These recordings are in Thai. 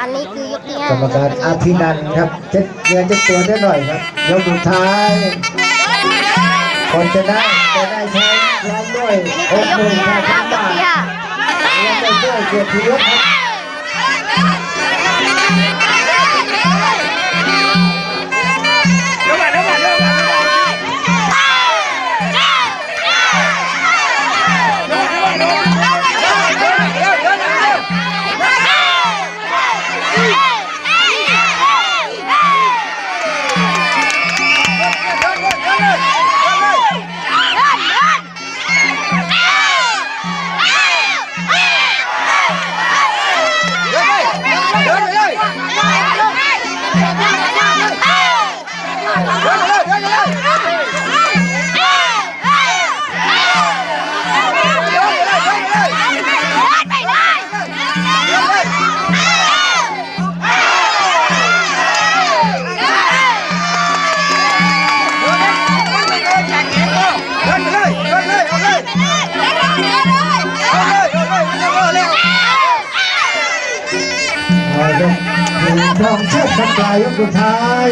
อันนี้คือยกที่ห้ากรรมการอภินันท์ครับเช็ดเงินเช็ดตัวได้หน่อยครับยกสุดท้ายคนจะได้จะได้ใช้พร้อมด้วยอันนี้หคือกยหกมื่นที่ห้าห้าพันะนยกบาทที่ห้าและไปด้วยเกียรติยศครับ ยกถึงพร้อมเชิดครันปลายยกสุดท้าย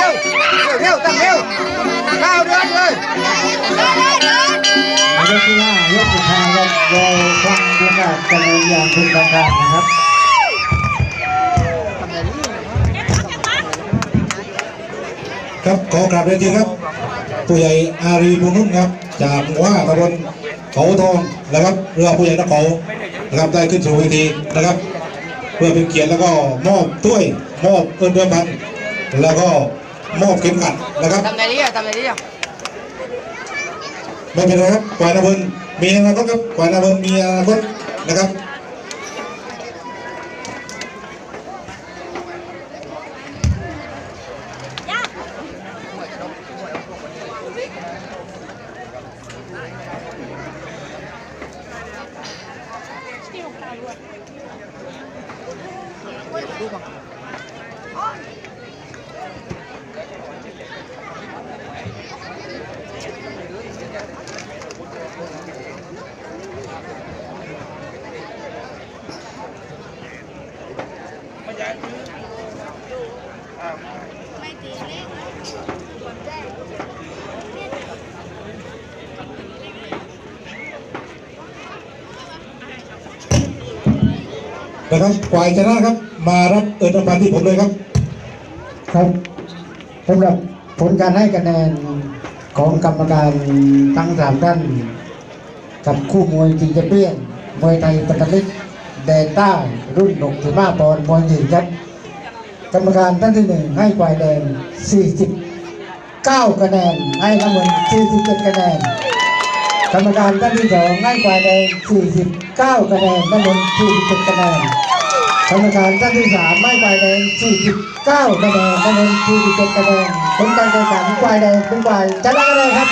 ยกที่ห้ายกสุดท้ายครับเราฟังประกาศกันเลยอย่างเป็นทางการนะครับครับขอกราบเรียนจริงครับผู้ใหญ่อารีบุญนุ่นครับ จากหมู่ว่าตำบลเขาทองนะครับเรือผู้ใหญ่นักเขนะครับได้ขึ้นสู่เวทีนะครับ เพื่อเป็นเกียรติแล้วก็มอบถ้วยมอบเงินเดือนพัน แล้วก็มอบเข็มขัดนะครับทำไงดีอะทำไงดีอะไม่เป็นไรครับฝ่ายนาพลมีอนาคตครับฝ่ายนาพลมีอนาคตนะครับ นะครับฝ่ายชนะครับ มารับเอิญรางวัลที่ผมเลยครับ ครับสำหรับผลการให้คะแนนของกรรมการทั้งสามท่านกับคู่มวยจิงจะเปี้ยนมวยไทยปตลิก แดนใต้รุ่น65ปอนด์มวยหญิงครับกรรมการท่านที่หนึ่งให้ฝ่ายแดง 49 คะแนน ให้น้ำเงิน47 คะแนน กรรมการท่านที่สองให้ฝ่ายแดง 49 คะแนนน้ำเงิน47 คะแนน กรรมการท่านที่สามให้ฝ่ายแดง 49 คะแนนน้ำเงิน47 คะแนนผลการแข่งขันฝ่ายแดงเป็นฝ่ายชนะคะแนนครับ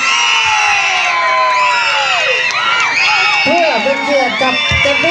เพื่อเป็นเกียรติกับ